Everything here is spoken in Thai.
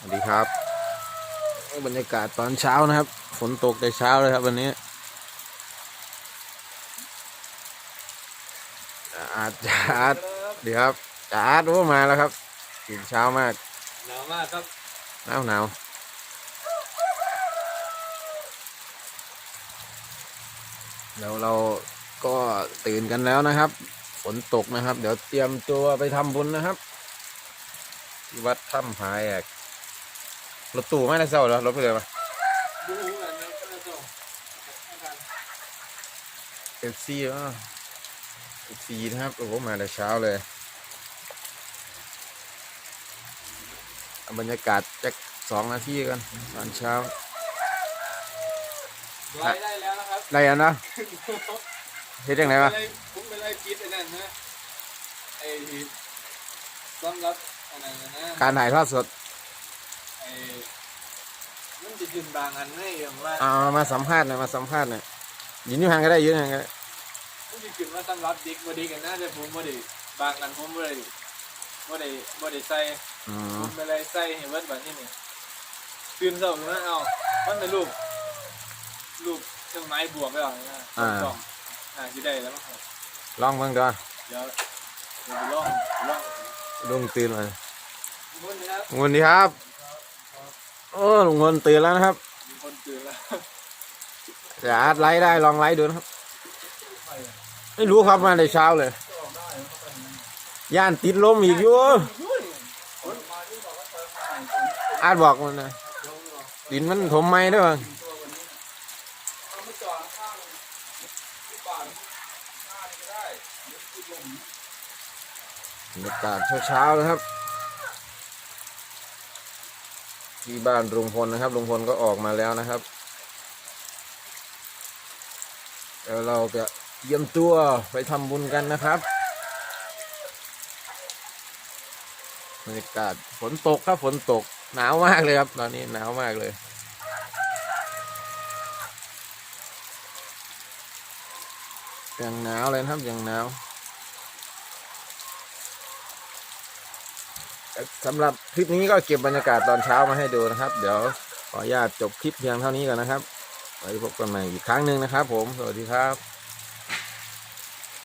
สวัสดีครับ บรรยากาศตอนเช้านะครับ ฝนตกแต่เช้าเลยครับวันนี้อาจจะอาจดีครับจะอาจโอ้มาแล้วครับตื่นเช้ามากหนาวมากครับหนาวหนาวเดี๋ยวเราก็ตื่นกันแล้วนะครับ ฝนตกนะครับ เดี๋ยวเตรียมตัวไปทำบุญนะครับ ที่วัดถ้ำพายแอก รถตู้ไม่ได้เศร้าแล้วรถไปเลยปะดูกันนะก็จะส่งเอฟซีอะเอฟซีนะครับโอ้โหมาแต่เช้าเลยเอาบรรยากาศจักสองนาทีกันตอนเช้าไล่ได้แล้วนะครับได้ยันนะเฮ็ดยังไงวะผมเป็นไรคิดไอ้นั่นนะไอ้ที่ต้อนรับอันนั้นนะนะการถ่ายทอดสดไอ้มันจะ ยืนบางอันให้อย่างว่าเอามาสัมภาษณ์หน่อยมาสัมภาษณ์หน่อยยืนอยู่ห่างก็ได้ยืนห่างก็ได้มันจะยืนว่าต้อนรับดิกบ่ดิกันนะแต่ผมบ่ได้บางอันผมบ่ได้บ่ได้บ่ได้ใส่อืผมมเป็นไรใส่เห็นว่าแบบนี้นี่ตื่นเช้ามาเอามันเป็นรูปรูปเครื่องไม้บวกไปหรอนะสองอ่าจะได้แล้วมั้งครับลองเบิ่งดูเดี๋ยวเดี๋ยวไปลองไปลองลุงตื่นมาทุกคนนะครับลุงคนดีครับ โอ้ลุงคนตื่นแล้วนะครับมีคนตื่นแล้วจะอาจไลฟ์ได้ลองไลฟ์ดูนะครับไม่รู้ครับมาแต่เช้าเลยย่านติดลมอีกอยู่อาจบอกมันนะดินมันถมไม่ด้วยมั้งบรรยากาศเช้าๆนะครับ ที่บ้านลุงพลนะครับลุงพลก็ออกมาแล้วนะครับเดี๋ยวเราจะเตรียมตัวไปทำบุญกันนะครับบรรยากาศฝนตกครับฝนตกหนาวมากเลยครับตอนนี้หนาวมากเลยยังหนาวเลยครับยังหนาว สำหรับคลิปนี้ก็เก็บบรรยากาศตอนเช้ามาให้ดูนะครับ เดี๋ยวขออนุญาตจบคลิปเพียงเท่านี้ก่อนนะครับไว้พบกันใหม่อีกครั้งหนึ่งนะครับ ผมสวัสดีครับ